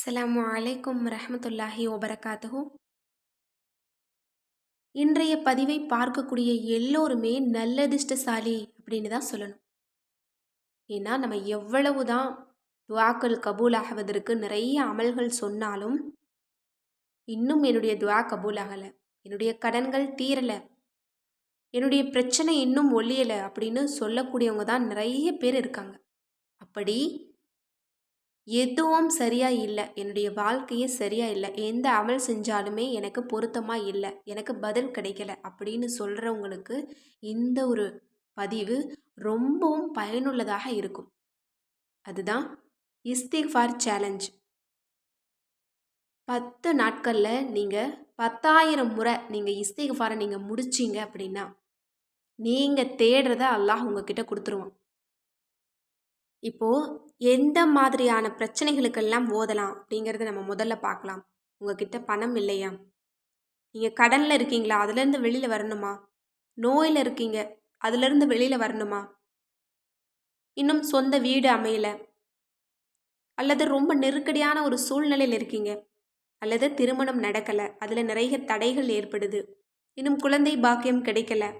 அஸ்லாம் அலைக்கும் ரஹமத்துல்லாஹி வபரகாத்துஹு. இன்றைய பதிவை பார்க்கக்கூடிய எல்லோருமே நல்லதிர்ஷ்டசாலி அப்படின்னு தான் சொல்லணும். ஏன்னா நம்ம எவ்வளவு தான் துவாக்கள் கபூல் ஆகுவதற்கு நிறைய அமல்கள் சொன்னாலும் இன்னும் என்னுடைய துவா கபூல் ஆகலை என்னுடைய கடன்கள் தீரலை என்னுடைய பிரச்சனை இன்னும் ஒழியலை அப்படின்னு சொல்லக்கூடியவங்க தான் நிறைய பேர் இருக்காங்க. அப்படி எதுவும் சரியா இல்லை. என்னுடைய வாழ்க்கையே சரியா இல்லை. எந்த அமல் செஞ்சாலுமே எனக்கு பொருத்தமாக இல்லை. எனக்கு பதில் கிடைக்கல. அப்படின்னு சொல்கிறவங்களுக்கு இந்த ஒரு பதிவு ரொம்பவும் பயனுள்ளதாக இருக்கும். அதுதான் இஸ்திஃபார் சேலஞ்ச். பத்து நாட்களில் நீங்கள் பத்தாயிரம் முறை நீங்கள் இஸ்திஃபாரை நீங்கள் முடிச்சிங்க அப்படின்னா நீங்கள் தேடுறத அல்லாஹ் உங்ககிட்ட கொடுத்துருவான். இப்போது எந்த மாதிரியான பிரச்சனைகளுக்கெல்லாம் ஓதலாம் அப்படிங்கிறத நம்ம முதல்ல பார்க்கலாம். உங்ககிட்ட பணம் இல்லையா? நீங்கள் கடனில் இருக்கீங்களா? அதுலேருந்து வெளியில் வரணுமா? நோயில் இருக்கீங்க. அதுலேருந்து வெளியில் வரணுமா? இன்னும் சொந்த வீடு அமையலை. அல்லது ரொம்ப நெருக்கடியான ஒரு சூழ்நிலையில் இருக்கீங்க. அல்லது திருமணம் நடக்கலை. அதில் நிறைய தடைகள் ஏற்படுது. இன்னும் குழந்தை பாக்கியம் கிடைக்கல.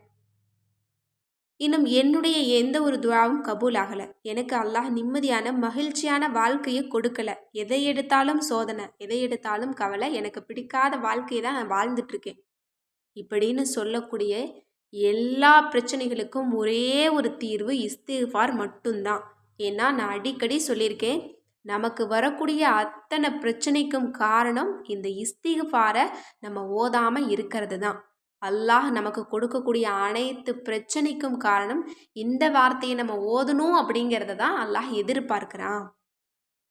இன்னும் என்னுடைய எந்த ஒரு துவாவும் கபூல் ஆகலை. எனக்கு அல்லாஹ் நிம்மதியான மகிழ்ச்சியான வாழ்க்கையை கொடுக்கல. எதை எடுத்தாலும் சோதனை எதை எடுத்தாலும் கவலை எனக்கு பிடிக்காத வாழ்க்கையை தான் நான் வாழ்ந்துட்டுருக்கேன் இப்படின்னு சொல்லக்கூடிய எல்லா பிரச்சனைகளுக்கும் ஒரே ஒரு தீர்வு இஸ்திஃபார் மட்டும்தான். ஏன்னா நான் அடிக்கடி சொல்லியிருக்கேன் நமக்கு வரக்கூடிய அத்தனை பிரச்சனைக்கும் காரணம் இந்த இஸ்திஃபாரை நம்ம ஓதாமல் இருக்கிறது தான். அல்லாஹ் நமக்கு கொடுக்கக்கூடிய அனைத்து பிரச்சனைக்கும் காரணம் இந்த வார்த்தையை நம்ம ஓதணும் அப்படிங்கிறத தான் அல்லாஹ் எதிர்பார்க்குறான்.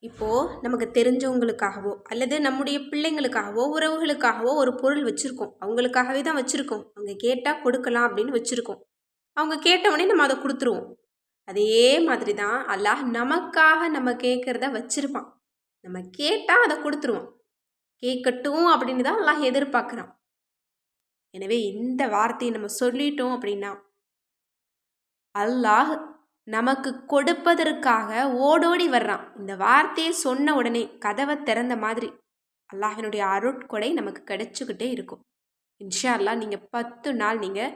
இப்போது நமக்கு தெரிஞ்சவங்களுக்காகவோ அல்லது நம்முடைய பிள்ளைங்களுக்காகவோ உறவுகளுக்காகவோ ஒரு பொருள் வச்சுருக்கோம். அவங்களுக்காகவே தான் வச்சுருக்கோம். அவங்க கேட்டால் கொடுக்கலாம் அப்படின்னு வச்சுருக்கோம். அவங்க கேட்டவொடனே நம்ம அதை கொடுத்துருவோம். அதே மாதிரி தான் அல்லாஹ் நமக்காக நம்ம கேட்குறத வச்சுருப்பான். நம்ம கேட்டால் அதை கொடுத்துருவோம் கேட்கட்டும் அப்படின்னு தான் அல்லாஹ் எதிர்பார்க்குறான். எனவே இந்த வார்த்தையை நம்ம சொல்லிட்டோம் அப்படின்னா அல்லாஹ் நமக்கு கொடுப்பதற்காக ஓடோடி வர்றான். இந்த வார்த்தையை சொன்ன உடனே கதவை திறந்த மாதிரி அல்லாஹினுடைய அருட்கொடை நமக்கு கிடைச்சிக்கிட்டே இருக்கும். இன்ஷா அல்லா நீங்கள் பத்து நாள் நீங்கள்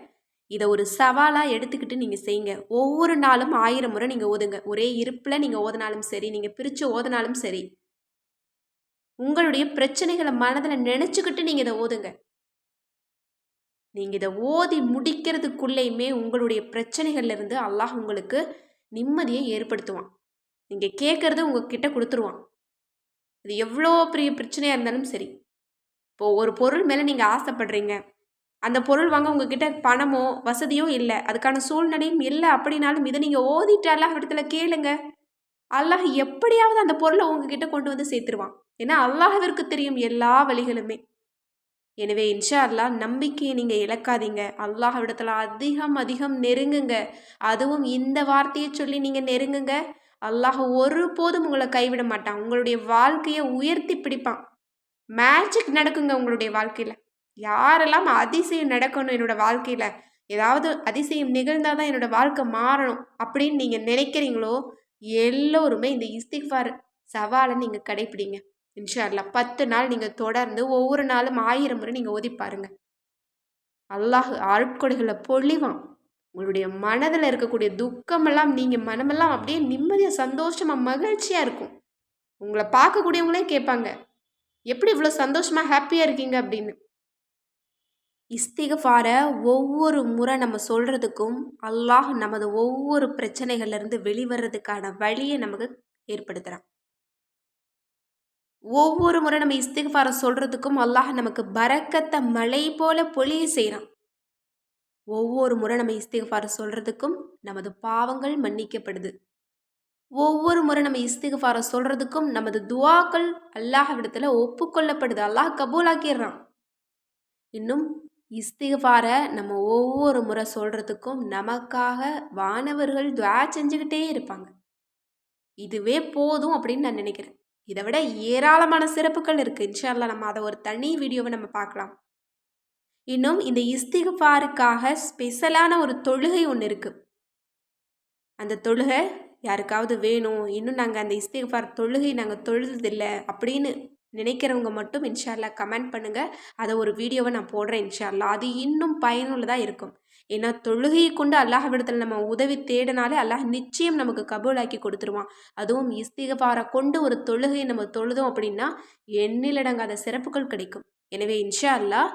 இதை ஒரு சவாலாக எடுத்துக்கிட்டு நீங்கள் செய்யுங்க. ஒவ்வொரு நாளும் ஆயிரம் முறை நீங்கள் ஓதுங்க. ஒரே இருப்பில் நீங்கள் ஓதினாலும் சரி நீங்கள் பிரித்து ஓதினாலும் சரி உங்களுடைய பிரச்சனைகளை மனதில் நினச்சிக்கிட்டு நீங்கள் இதை ஓதுங்க. நீங்கள் இதை ஓதி முடிக்கிறதுக்குள்ளேயுமே உங்களுடைய பிரச்சனைகள்லேருந்து அல்லாஹ் உங்களுக்கு நிம்மதியை ஏற்படுத்துவான். நீங்கள் கேட்குறத உங்ககிட்ட கொடுத்துருவான். இது எவ்வளோ பெரிய பிரச்சனையாக இருந்தாலும் சரி. இப்போது ஒரு பொருள் மேலே நீங்கள் ஆசைப்படுறீங்க. அந்த பொருள் வாங்க உங்ககிட்ட பணமோ வசதியோ இல்லை. அதுக்கான சூழ்நிலையும் இல்லை அப்படின்னாலும் இதை நீங்கள் ஓதிட்டு அல்லாஹ் இடத்துல கேளுங்க. அல்லாஹ் எப்படியாவது அந்த பொருளை உங்ககிட்ட கொண்டு வந்து சேர்த்துருவான். ஏன்னா அல்லாஹவிற்கு தெரியும் எல்லா வழிகளுமே. எனவே இன்ஷா அல்லா நம்பிக்கையை நீங்கள் இழக்காதீங்க. அல்லாஹ் இடத்துல அதிகம் அதிகம் நெருங்குங்க. அதுவும் இந்த வார்த்தையை சொல்லி நீங்கள் நெருங்குங்க. அல்லாஹ் ஒருபோதும் உங்களை கைவிட மாட்டான். உங்களுடைய வாழ்க்கையை உயர்த்தி பிடிப்பான். மேஜிக் நடக்குங்க உங்களுடைய வாழ்க்கையில். யாரெல்லாம் அதிசயம் நடக்கணும் என்னோட வாழ்க்கையில்? ஏதாவது அதிசயம் நிகழ்ந்தால் தான் என்னோட வாழ்க்கை மாறணும். அப்படின்னு நீங்கள் நினைக்கிறீங்களோ? எல்லோருமே இந்த இஸ்திஃபார் சவாலை நீங்கள் கடைப்பிடிங்க. இன்ஷா பத்து நாள் நீங்கள் தொடர்ந்து ஒவ்வொரு நாளும் ஆயிரம் முறை நீங்கள் ஓதி பாருங்க. அல்லாஹ் ஆட்கொடைகளை பொழிவான். உங்களுடைய மனதில் இருக்கக்கூடிய துக்கமெல்லாம் நீங்கள் மனமெல்லாம் அப்படியே நிம்மதியாக சந்தோஷமாக மகிழ்ச்சியாக இருக்கும். உங்களை பார்க்கக்கூடியவங்களே கேட்பாங்க. எப்படி இவ்வளோ சந்தோஷமாக ஹாப்பியாக இருக்கீங்க? அப்படின்னு. இஸ்திகஃபாரை ஒவ்வொரு முறை நம்ம சொல்கிறதுக்கும் அல்லாஹ் நமது ஒவ்வொரு பிரச்சனைகள்லேருந்து வெளிவரதுக்கான வழியை நமக்கு ஏற்படுத்துகிறான் ஒவ்வொரு முறை நம்ம இஸ்திகார சொல்கிறதுக்கும் அல்லாஹ் நமக்கு பறக்கத்தை மழை போல பொழிய செய்கிறான் ஒவ்வொரு முறை நம்ம இஸ்திகார சொல்கிறதுக்கும் நமது பாவங்கள் மன்னிக்கப்படுது. ஒவ்வொரு முறை நம்ம இஸ்திகார சொல்கிறதுக்கும் நமது துவாக்கள் அல்லாஹ்விடத்தில் ஒப்புக்கொள்ளப்படுது. அல்லாஹ் கபூலாக்கிடுறான் இன்னும் இஸ்திகார நம்ம ஒவ்வொரு முறை சொல்கிறதுக்கும் நமக்காக வானவர்கள் துவா செஞ்சுக்கிட்டே இருப்பாங்க. இதுவே போதும் அப்படின்னு நான் நினைக்கிறேன். இதை விட ஏராளமான சிறப்புகள் இருக்குது இன்ஷால்லா நம்ம அதை ஒரு தனி வீடியோவை நம்ம பார்க்கலாம். இன்னும் இந்த இஸ்திகாருக்காக ஸ்பெஷலான ஒரு தொழுகை ஒன்று இருக்குது அந்த தொழுகை யாருக்காவது வேணும் இன்னும் நாங்கள் அந்த இஸ்திஃபார் தொழுகை நாங்கள் தொழுதில்லை அப்படின்னு நினைக்கிறவங்க மட்டும் இன்ஷால்லா கமெண்ட் பண்ணுங்கள் அதை ஒரு வீடியோவை நான் போடுறேன் இன்ஷால்லா அது இன்னும் பயனுள்ளதாக இருக்கும். ஏன்னா தொழுகையை கொண்டு அல்லாஹ்விடத்தில் நம்ம உதவி தேடினாலே அல்லாஹ் நிச்சயம் நமக்கு கபூலாக்கி கொடுத்துருவான். அதுவும் இஸ்திகபாரை கொண்டு ஒரு தொழுகையை நம்ம தொழுதோம் அப்படின்னா எண்ணிலடங்காத சிறப்புகள் கிடைக்கும். எனவே இன்ஷா அல்லாஹ்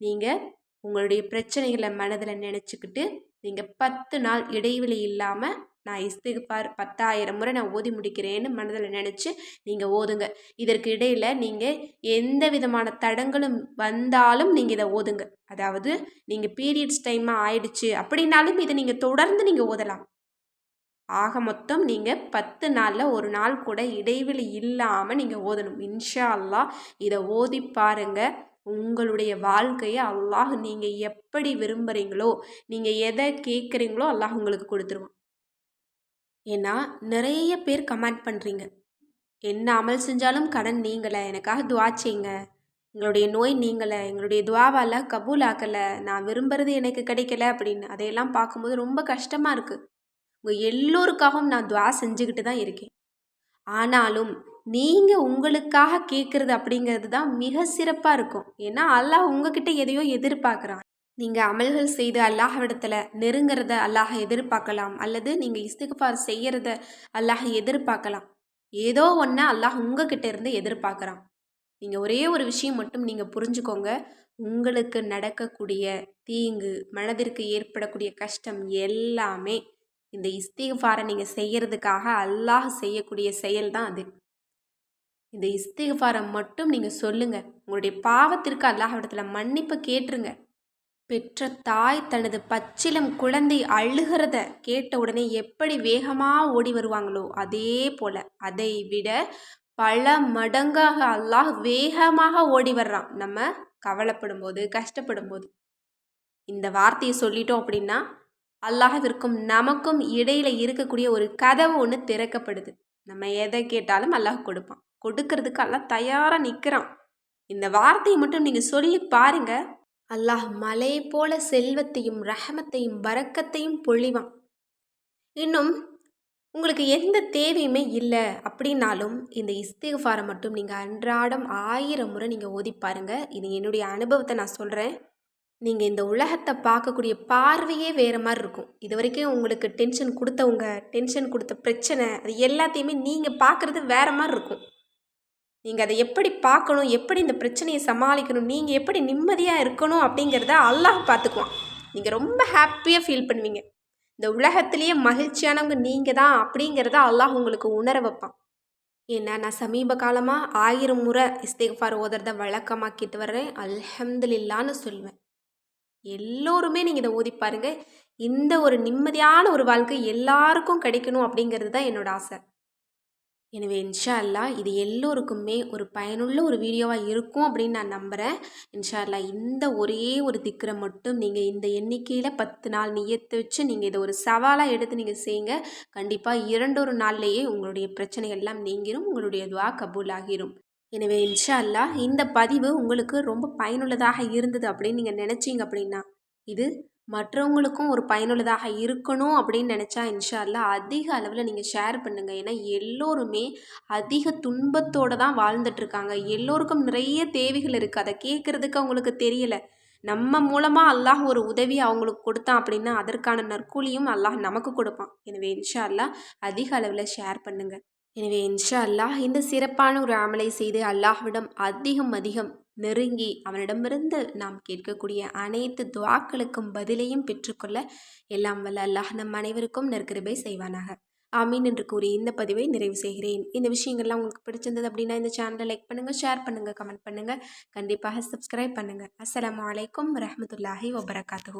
நீங்கள் உங்களுடைய பிரச்சனைகளை மனதில் நினச்சிக்கிட்டு நீங்கள் பத்து நாள் இடைவெளி இல்லாமல் நான் இஸ்திகபார் பத்தாயிரம் முறை நான் ஓதி முடிக்கிறேன்னு மனதில் நினச்சி நீங்கள் ஓதுங்க. இதற்கு இடையில் நீங்கள் எந்த விதமான தடங்களும் வந்தாலும் நீங்கள் இதை ஓதுங்க. அதாவது நீங்கள் பீரியட்ஸ் டைமாக ஆயிடுச்சு அப்படின்னாலும் இதை நீங்கள் தொடர்ந்து நீங்கள் ஓதலாம். ஆக மொத்தம் நீங்கள் பத்து நாளில் ஒரு நாள் கூட இடைவெளி இல்லாமல் நீங்கள் ஓதணும். இன்ஷா அல்லாஹ் இதை ஓதி பாருங்கள் உங்களுடைய வாழ்க்கையை அல்லாஹ் நீங்கள் எப்படி விரும்புகிறீங்களோ நீங்கள் எதை கேட்குறீங்களோ அல்லாஹ் உங்களுக்கு கொடுத்துருவான். ஏன்னா நிறைய பேர் கமெண்ட் பண்ணுறீங்க என்ன அமல் செஞ்சாலும் கடன் நீங்கலை எனக்காக துவா செய்யுங்க எங்களுடைய நோய் நீங்கலை எங்களுடைய துவாவால் கபூல் ஆக்கலை நான் விரும்புகிறது எனக்கு கிடைக்கல அப்படின்னு. அதையெல்லாம் பார்க்கும்போது ரொம்ப கஷ்டமாக இருக்குது உங்கள் எல்லோருக்காகவும் நான் துவா செஞ்சுக்கிட்டு தான் இருக்கேன். ஆனாலும் நீங்கள் உங்களுக்காக கேட்குறது அப்படிங்கிறது தான் மிக சிறப்பாக இருக்கும். ஏன்னா அல்லாஹ் உங்ககிட்ட எதையோ எதிர்பார்க்குறான். நீங்கள் அமல்கள் செய்து அல்லாஹ்விடத்தில் நெருங்கிறத அல்லாஹ் எதிர்பார்க்கலாம். அல்லது நீங்கள் இஸ்திகஃபார் செய்கிறத அல்லாஹ் எதிர்பார்க்கலாம். ஏதோ ஒன்று அல்லாஹ் உங்ககிட்ட இருந்து எதிர்பார்க்குறான். நீங்கள் ஒரே ஒரு விஷயம் மட்டும் நீங்கள் புரிஞ்சுக்கோங்க. உங்களுக்கு நடக்கக்கூடிய தீங்கு மனதிற்கு ஏற்படக்கூடிய கஷ்டம் எல்லாமே இந்த இஸ்திகஃபாரை நீங்கள் செய்கிறதுக்காக அல்லாஹ் செய்யக்கூடிய செயல் தான் அது. இந்த இஸ்திகஃபாரை மட்டும் நீங்கள் சொல்லுங்கள் உங்களுடைய பாவத்திற்கு அல்லாஹ் மன்னிப்பு கேட்டுருங்க. பெற்ற தாய் தனது பச்சிலம் குழந்தை அழுகிறத கேட்ட உடனே எப்படி வேகமாக ஓடி வருவாங்களோ அதே போல் அதை விட பல மடங்காக அல்லாஹ் வேகமாக ஓடி வர்றான். நம்ம கவலைப்படும் போது கஷ்டப்படும் போது இந்த வார்த்தையை சொல்லிட்டோம் அப்படின்னா அல்லாஹவிற்கும் நமக்கும் இடையில இருக்கக்கூடிய ஒரு கதவு ஒன்று திறக்கப்படுது. நம்ம எதை கேட்டாலும் அல்லாஹ் கொடுப்பான். கொடுக்கறதுக்கு அல்லாஹ் தயாராக நிற்கிறான் இந்த வார்த்தையை மட்டும் நீங்கள் சொல்லி பாருங்கள் அல்லாஹ் மலை போல செல்வத்தையும் ரஹமத்தையும் வரக்கத்தையும் பொழிவான். இன்னும் உங்களுக்கு எந்த தேவையுமே இல்லை அப்படின்னாலும் இந்த இஸ்திகாரை மட்டும் நீங்கள் அன்றாடம் ஆயிரம் முறை நீங்கள் ஓதி பாருங்கள் இது என்னுடைய அனுபவத்தை நான் சொல்கிறேன் நீங்கள் இந்த உலகத்தை பார்க்கக்கூடிய பார்வையே வேறு மாதிரி இருக்கும். இது வரைக்கும் உங்களுக்கு டென்ஷன் கொடுத்தவங்க டென்ஷன் கொடுத்த பிரச்சனை அது எல்லாத்தையுமே நீங்கள் பார்க்குறது வேறு மாதிரி இருக்கும். நீங்கள் அதை எப்படி பார்க்கணும் எப்படி இந்த பிரச்சனையை சமாளிக்கணும் நீங்கள் எப்படி நிம்மதியாக இருக்கணும் அப்படிங்கிறத அல்லாஹ் பார்த்துக்குவான். நீங்கள் ரொம்ப ஹாப்பியாக ஃபீல் பண்ணுவீங்க. இந்த உலகத்துலேயே மகிழ்ச்சியானவங்க நீங்கள் தான் அப்படிங்கிறத அல்லாஹ் உங்களுக்கு உணர வைப்பான். ஏன்னா நான் சமீப காலமாக ஆயிரம் முறை இஸ்தேஃபார் ஓதுறத வழக்கமாக்கிட்டு வர்றேன். அல்ஹம்துலில்லான்னு சொல்லுவேன். எல்லோருமே நீங்கள் இதை ஓதி பாருங்கள் இந்த ஒரு நிம்மதியான ஒரு வாழ்க்கை எல்லாருக்கும் கிடைக்கணும் அப்படிங்கிறது தான் என்னோடய ஆசை. எனவே இன்ஷா அல்லா இது எல்லோருக்குமே ஒரு பயனுள்ள ஒரு வீடியோவாக இருக்கும் அப்படின்னு நான் நம்புகிறேன் இன்ஷா அல்லா இந்த ஒரே ஒரு திக்கரை மட்டும் நீங்கள் இந்த எண்ணிக்கையில் பத்து நாள் நியத்து வச்சு நீங்கள் இதை ஒரு சவாலாக எடுத்து நீங்கள் செய்யுங்க. கண்டிப்பாக இரண்டொரு நாள்லேயே உங்களுடைய பிரச்சனைகள் எல்லாம் நீங்கிரும் உங்களுடைய துவா கபூல் ஆகிரும் எனவே இன்ஷா அல்லா இந்த பதிவு உங்களுக்கு ரொம்ப பயனுள்ளதாக இருந்தது அப்படின்னு நீங்கள் நினச்சிங்க அப்படின்னா இது மற்றவங்களுக்கும் ஒரு பயனுள்ளதாக இருக்கணும் அப்படின்னு நினச்சா இன்ஷா அதிக அளவில் நீங்கள் ஷேர் பண்ணுங்கள் ஏன்னா எல்லோருமே அதிக துன்பத்தோடு தான் வாழ்ந்துட்டுருக்காங்க. எல்லோருக்கும் நிறைய தேவைகள் இருக்குது அதை கேட்குறதுக்கு அவங்களுக்கு தெரியலை. நம்ம மூலமாக அல்லாஹ் ஒரு உதவி அவங்களுக்கு கொடுத்தான் அப்படின்னா அதற்கான நற்கூலியும் அல்லாஹ் நமக்கு கொடுப்பான். எனவே இன்ஷா அல்லா அதிக அளவில் ஷேர் பண்ணுங்கள் எனவே இன்ஷா அல்லாஹ் இந்த சிறப்பான ஒரு அமலை செய்து அல்லாஹ்விடம் அதிகம் அதிகம் நெருங்கி அவனிடமிருந்து நாம் கேட்கக்கூடிய அனைத்து துவாக்களுக்கும் பதிலையும் பெற்றுக்கொள்ள எல்லாம் வல்ல அல்லாஹ் நம் அனைவருக்கும் நெருக்கிருபை செய்வானாக. ஆமீன் என்று கூறி இந்த பதிவை நிறைவு செய்கிறேன். இந்த விஷயங்கள்லாம் உங்களுக்கு பிடிச்சிருந்தது அப்படின்னா இந்த சேனலை லைக் பண்ணுங்கள் ஷேர் பண்ணுங்கள் கமெண்ட் பண்ணுங்கள் கண்டிப்பாக சப்ஸ்கிரைப் பண்ணுங்கள் அஸ்லாம் வலைக்கம் வரமத்துல்லாஹி வபரகாத்து